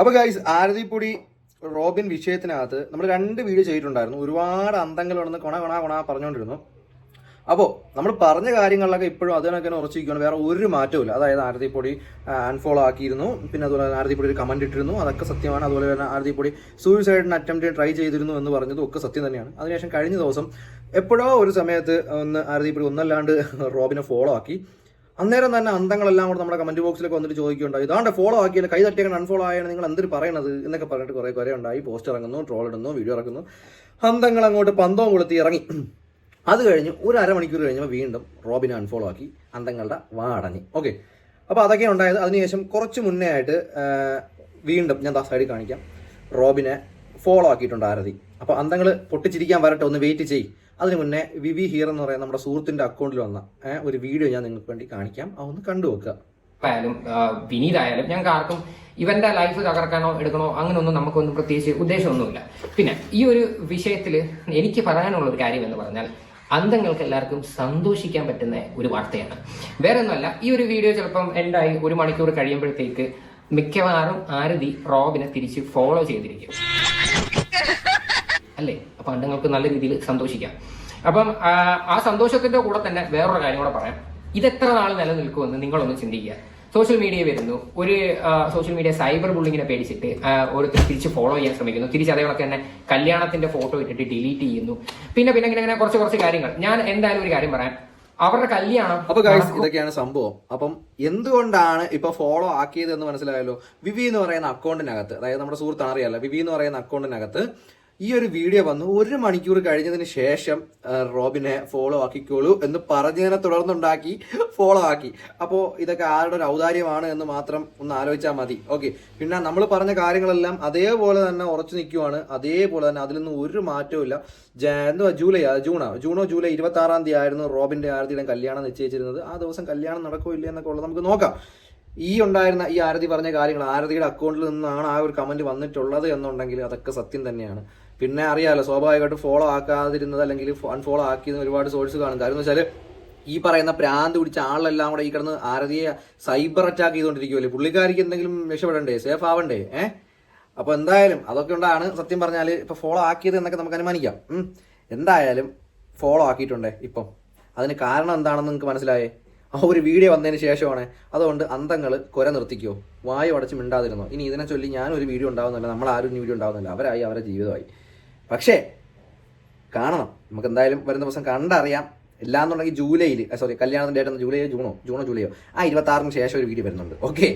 അപ്പോൾ guys ആരതിപ്പൊടി Robin വിഷയത്തിനകത്ത് നമ്മൾ രണ്ട് വീഡിയോ ചെയ്തിട്ടുണ്ടായിരുന്നു. ഒരുപാട് അന്തങ്ങൾ ഉണ്ടെന്ന് കൊണ കൊണ കൊണ പറഞ്ഞുകൊണ്ടിരുന്നു. അപ്പോൾ നമ്മൾ പറഞ്ഞ കാര്യങ്ങളിലൊക്കെ ഇപ്പോഴും അതിനൊക്കെ തന്നെ ഉറച്ചിരിക്കുകയാണ് വേറെ ഒരു മാറ്റവും അതായത് ആരതിപ്പൊടി അൺഫോളോ ആക്കിയിരുന്നു. പിന്നെ അതുപോലെ തന്നെ ആരതിപ്പൊടി ഒരു കമന്റ് ഇട്ടിരുന്നു. അതൊക്കെ സത്യമാണ്. അതുപോലെ തന്നെ ആരതിപ്പൊടി സൂയിസൈഡിന് അറ്റംപ്റ്റ് ട്രൈ ചെയ്തിരുന്നു എന്ന് പറഞ്ഞതും ഒക്കെ സത്യം തന്നെയാണ്. അതിനുശേഷം കഴിഞ്ഞ ദിവസം എപ്പോഴോ ഒരു സമയത്ത് ഒന്ന് ആരതിപ്പൊടി ഒന്നല്ലാണ്ട് റോബിനെ ഫോളോ ആക്കി. അന്നേരം തന്നെ അന്തങ്ങളെല്ലാം കൂടെ നമ്മുടെ കമന്റ് ബോക്സിലൊക്കെ വന്നിട്ട് ചോദിക്കുന്നുണ്ടായി. ഇതാണ്ട് ഫോളോ ആക്കിയാൽ കൈ തട്ടിയാണ് അൺഫോളോ ആയാണ് നിങ്ങൾ എന്തൊരു പറയണത് എന്നൊക്കെ പറഞ്ഞിട്ട് കുറേ കുറേ ഉണ്ടായി. പോസ്റ്റ് ഇറങ്ങുന്നു ട്രോൾ ഇടുന്നു വീഡിയോ ഇറക്കുന്നു. അന്തങ്ങൾ അങ്ങോട്ട് പന്തവും കൊളുത്തി ഇറങ്ങി. അത് കഴിഞ്ഞ് ഒരു അരമണിക്കൂർ കഴിഞ്ഞപ്പോൾ വീണ്ടും റോബിനെ അൺഫോളോ ആക്കി അന്തങ്ങളുടെ വാ ഓക്കെ അപ്പോൾ അതൊക്കെ ഉണ്ടായത്. അതിനുശേഷം കുറച്ച് മുന്നേ ആയിട്ട് വീണ്ടും ഞാൻ ദാ സൈഡിൽ കാണിക്കാം. റോബിനെ ഫോളോ ആക്കിയിട്ടുണ്ട് ആരതി. അപ്പോൾ അന്തങ്ങൾ പൊട്ടിച്ചിരിക്കാൻ വരട്ടെ ഒന്ന് വെയിറ്റ് ചെയ് അതിന് മുന്നേ വിവി ഹീർ എന്ന് പറയുന്ന നമ്മുടെ സുഹൃത്തിന്റെ അക്കൗണ്ടിൽ വന്ന ഒരു വീഡിയോ ഞാൻ നിങ്ങൾക്ക് വേണ്ടി കാണിക്കാം. അതൊന്ന് കണ്ടു വെക്കുക ആയാലും വിനീതായാലും ഞങ്ങൾക്ക് ആർക്കും ഇവന്റെ ലൈഫ് തകർക്കാനോ എടുക്കണോ അങ്ങനെയൊന്നും നമുക്കൊന്നും പ്രത്യേകിച്ച് ഉദ്ദേശമൊന്നുമില്ല. പിന്നെ ഈ ഒരു വിഷയത്തിൽ എനിക്ക് പറയാനുള്ള ഒരു കാര്യം എന്ന് പറഞ്ഞാൽ അന്തങ്ങൾക്ക് എല്ലാവർക്കും സന്തോഷിക്കാൻ പറ്റുന്ന ഒരു വാർത്തയാണ്. വേറെ ഒന്നുമല്ല ഈ ഒരു വീഡിയോ ചിലപ്പം എൻഡായി ഒരു മണിക്കൂർ കഴിയുമ്പോഴത്തേക്ക് മിക്കവാറും ആരതി റോബിനെ തിരിച്ച് ഫോളോ ചെയ്തിരിക്കും. അല്ലേ? അപ്പം അണ്ടങ്ങൾക്ക് നല്ല രീതിയിൽ സന്തോഷിക്കാം. അപ്പം ആ, സന്തോഷത്തിന്റെ കൂടെ തന്നെ വേറൊരു കാര്യം കൂടെ പറയാം. ഇത് എത്ര നാൾ നിലനിൽക്കുമെന്ന് നിങ്ങളൊന്ന് ചിന്തിക്കുക. സോഷ്യൽ മീഡിയ വരുന്നു. ഒരു സോഷ്യൽ മീഡിയ സൈബർ ബുള്ളിങ്ങിനെ പേടിച്ചിട്ട് ഓരോരുത്തർ തിരിച്ച് ഫോളോ ചെയ്യാൻ ശ്രമിക്കുന്നു. തിരിച്ച് അതേപോലെ തന്നെ കല്യാണത്തിന്റെ ഫോട്ടോ ഇട്ടിട്ട് ഡിലീറ്റ് ചെയ്യുന്നു. പിന്നെ പിന്നെ ഇങ്ങനെ ഇങ്ങനെ കുറച്ച് കുറച്ച് കാര്യങ്ങൾ. ഞാൻ എന്തായാലും ഒരു കാര്യം പറയാം. അവരുടെ കല്യാണം അപ്പൊ ഗൈസ് ഇതൊക്കെയാണ് സംഭവം. അപ്പം എന്തുകൊണ്ടാണ് ഇപ്പൊ ഫോളോ ആക്കിയത് എന്ന് മനസ്സിലായല്ലോ? വിവി എന്ന് പറയുന്ന അക്കൗണ്ടിനകത്ത് അതായത് നമ്മുടെ സുഹൃത്താണ് അറിയാലോ വിവി എന്ന് പറയുന്ന അക്കൗണ്ടിനകത്ത് ഈ ഒരു വീഡിയോ വന്നു ഒരു മണിക്കൂർ കഴിഞ്ഞതിന് ശേഷം റോബിനെ ഫോളോ ആക്കിക്കോളൂ എന്ന് പറഞ്ഞതിനെ തുടർന്നുണ്ടാക്കി ഫോളോ ആക്കി. അപ്പോൾ ഇതൊക്കെ ആരുടെ ഒരു ഔദാര്യമാണ് എന്ന് മാത്രം ഒന്ന് ആലോചിച്ചാൽ മതി. ഓക്കെ പിന്നെ നമ്മൾ പറഞ്ഞ കാര്യങ്ങളെല്ലാം അതേപോലെ തന്നെ ഉറച്ചു നിൽക്കുവാണ്. അതേപോലെ തന്നെ അതിലൊന്നും ഒരു മാറ്റവും ഇല്ല. എന്തുവാ ജൂലൈ ജൂണോ? ജൂണോ ജൂലൈ ഇരുപത്തി ആറാം തീയതി ആയിരുന്നു റോബിന്റെ ആരതിയുടെ കല്യാണം നിശ്ചയിച്ചിരുന്നത്. ആ ദിവസം കല്യാണം നടക്കോ ഇല്ല എന്നൊക്കെ ഉള്ളത് നമുക്ക് നോക്കാം. ഈ ഉണ്ടായിരുന്ന ഈ ആരതി പറഞ്ഞ കാര്യങ്ങൾ ആരതിയുടെ അക്കൗണ്ടിൽ നിന്നാണ് ആ ഒരു കമന്റ് വന്നിട്ടുള്ളത് എന്നുണ്ടെങ്കിൽ അതൊക്കെ സത്യം തന്നെയാണ്. പിന്നെ അറിയാലോ സ്വാഭാവികമായിട്ടും ഫോളോ ആക്കാതിരുന്നത് അല്ലെങ്കിൽ അൺഫോളോ ആക്കിയത് ഒരുപാട് സോഴ്സ് കാണും. കാരണം വെച്ചാൽ ഈ പറയുന്ന പ്രാന്ത് പിടിച്ച ആളെല്ലാം കൂടെ ഈ കിടന്ന് ആരതിയെ സൈബർ അറ്റാക്ക് ചെയ്തുകൊണ്ടിരിക്കുമല്ലേ പുള്ളിക്കാരിക്ക് എന്തെങ്കിലും രക്ഷപ്പെടണ്ടേ? സേഫ് ആവണ്ടേ? ഏഹ് അപ്പൊ എന്തായാലും അതൊക്കെ ഉണ്ടാണ്. സത്യം പറഞ്ഞാൽ ഇപ്പൊ ഫോളോ ആക്കിയത് എന്നൊക്കെ നമുക്ക് അനുമാനിക്കാം. എന്തായാലും ഫോളോ ആക്കിയിട്ടുണ്ടേ ഇപ്പം. അതിന് കാരണം എന്താണെന്ന് നിങ്ങൾക്ക് മനസ്സിലായേ? ആ ഒരു വീഡിയോ വന്നതിന് ശേഷമാണ്. അതുകൊണ്ട് അന്തങ്ങൾ കുര നിർത്തിക്കോ. വായു അടച്ച് മിണ്ടാതിരുന്നോ. ഇനി ഇതിനെ ചൊല്ലി ഞാനൊരു വീഡിയോ ഉണ്ടാവുന്നില്ല നമ്മൾ ആരും വീഡിയോ ഉണ്ടാവുന്നില്ല അവരായി അവരുടെ ജീവിതമായി. പക്ഷേ കാണണം. നമുക്ക് എന്തായാലും വരുന്ന ദിവസം കണ്ടറിയാം. ഇല്ലാന്നുണ്ടെങ്കിൽ ജൂലൈയിൽ സോറി കല്യാണത്തിന്റെ ഡേറ്റ് ജൂലൈയോ ജൂണോ ജൂണോ ജൂലൈയോ ആ ഇരുപത്തി ആറിന് ശേഷം ഒരു വീഡിയോ വരുന്നുണ്ട്. ഓക്കെ?